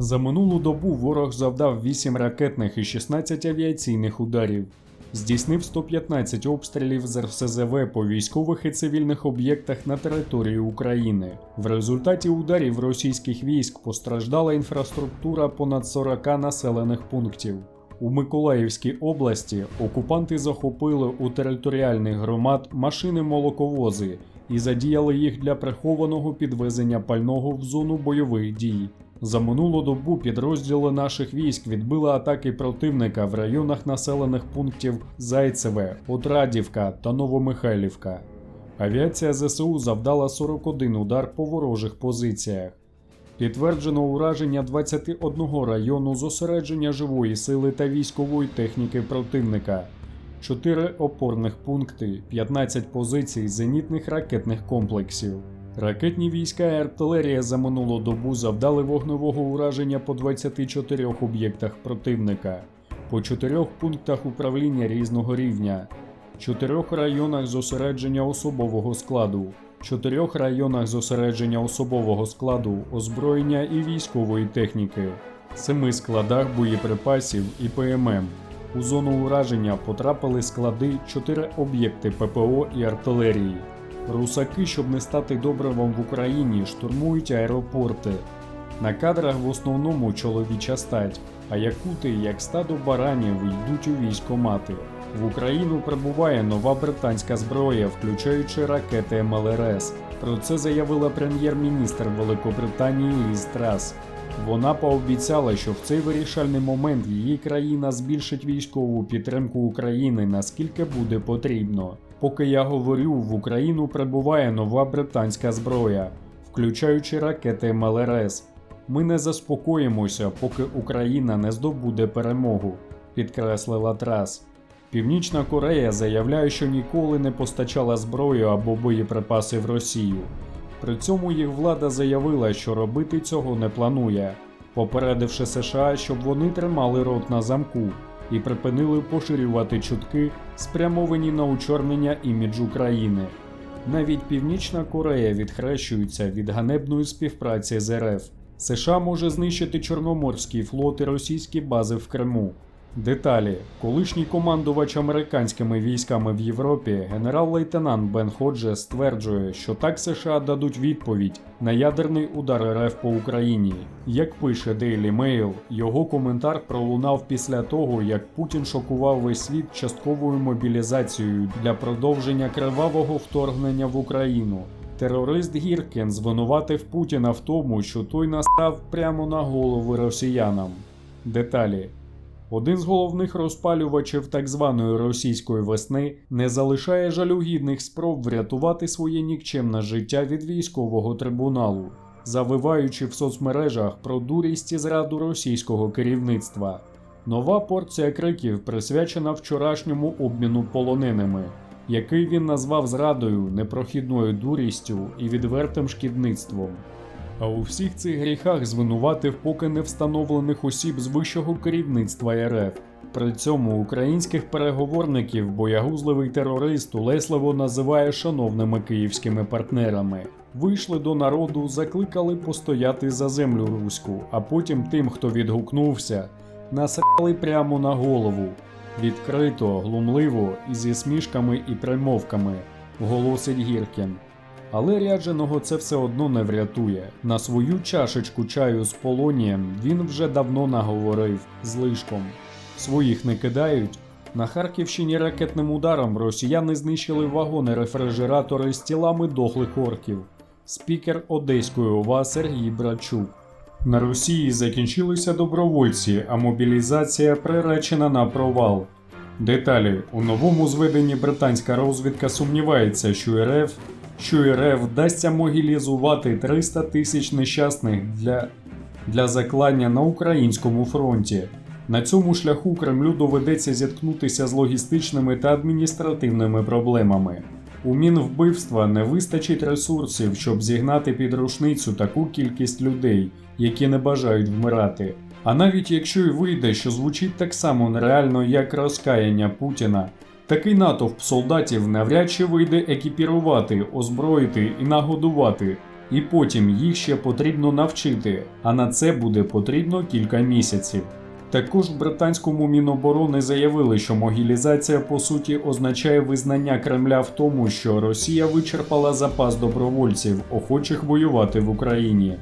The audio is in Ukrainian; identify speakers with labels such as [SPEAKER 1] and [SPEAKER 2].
[SPEAKER 1] За минулу добу ворог завдав 8 ракетних і 16 авіаційних ударів. Здійснив 115 обстрілів з РСЗВ по військових і цивільних об'єктах на території України. В результаті ударів російських військ постраждала інфраструктура понад 40 населених пунктів. У Миколаївській області окупанти захопили у територіальних громад машини-молоковози і задіяли їх для прихованого підвезення пального в зону бойових дій. За минулу добу підрозділи наших військ відбили атаки противника в районах населених пунктів Зайцеве, Отрадівка та Новомихайлівка. Авіація ЗСУ завдала 41 удар по ворожих позиціях. Підтверджено ураження 21 району зосередження живої сили та військової техніки противника, 4 опорних пункти, 15 позицій зенітних ракетних комплексів. Ракетні війська і артилерія за минулу добу завдали вогневого ураження по 24 об'єктах противника, по 4 пунктах управління різного рівня, 4 районах зосередження особового складу, 4 районах зосередження особового складу, озброєння і військової техніки, 7 складах боєприпасів і ПММ. У зону ураження потрапили склади 4 об'єкти ППО і артилерії. Русаки, щоб не стати добривом в Україні, штурмують аеропорти. На кадрах в основному чоловіча стать, а якути, як стадо баранів, йдуть у військомати. В Україну прибуває нова британська зброя, включаючи ракети МЛРС. Про це заявила прем'єр-міністр Великобританії Ліз Трас. Вона пообіцяла, що в цей вирішальний момент її країна збільшить військову підтримку України наскільки буде потрібно. Поки я говорю, в Україну прибуває нова британська зброя, включаючи ракети МЛРС. Ми не заспокоїмося, поки Україна не здобуде перемогу, підкреслила Трас. Північна Корея заявляє, що ніколи не постачала зброю або боєприпаси в Росію. При цьому їх влада заявила, що робити цього не планує, попередивши США, щоб вони тримали рот на замку і припинили поширювати чутки, спрямовані на учорнення іміджу країни. Навіть Північна Корея відхрещується від ганебної співпраці з РФ. США може знищити Чорноморський флот і російські бази в Криму. Деталі: колишній командувач американськими військами в Європі, генерал-лейтенант Бен Ходжес стверджує, що так США дадуть відповідь на ядерний удар РФ по Україні. Як пише Daily Mail, його коментар пролунав після того, як Путін шокував весь світ частковою мобілізацією для продовження кривавого вторгнення в Україну. Терорист Гіркін звинуватив Путіна в тому, що той настав прямо на голови росіянам. Деталі. Один з головних розпалювачів так званої російської весни не залишає жалюгідних спроб врятувати своє нікчемне життя від військового трибуналу, завиваючи в соцмережах про дурість і зраду російського керівництва. Нова порція криків присвячена вчорашньому обміну полоненими, який він назвав зрадою, непрохідною дурістю і відвертим шкідництвом. А у всіх цих гріхах звинуватив поки не встановлених осіб з вищого керівництва РФ. При цьому українських переговорників боягузливий терорист улесливо називає шановними київськими партнерами. Вийшли до народу, закликали постояти за землю руську, а потім тим, хто відгукнувся, насрали прямо на голову. Відкрито, глумливо і зі смішками і примовками, голосить Гіркін. Але рядженого це все одно не врятує. На свою чашечку чаю з полонієм він вже давно наговорив злишком. Своїх не кидають. На Харківщині ракетним ударом росіяни знищили вагони рефрижератори з тілами дохлих орків. Спікер Одеської ОВА Сергій Брачук. На Росії закінчилися добровольці, а мобілізація приречена на провал. Деталі у новому зведенні британська розвідка сумнівається, що РФ що РФ вдасться могілізувати 300 тисяч нещасних для, для заклання на українському фронті. На цьому шляху Кремлю доведеться зіткнутися з логістичними та адміністративними проблемами. У Мінвбивства не вистачить ресурсів, щоб зігнати під рушницю таку кількість людей, які не бажають вмирати. А навіть якщо й вийде, що звучить так само нереально, як розкаяння Путіна, Такий натовп солдатів навряд чи вийде екіпірувати, озброїти і нагодувати. і потім їх ще потрібно навчити, а на це буде потрібно кілька місяців. Також в британському міноборони заявили, що могілізація по суті означає визнання Кремля в тому, що Росія вичерпала запас добровольців, охочих воювати в Україні.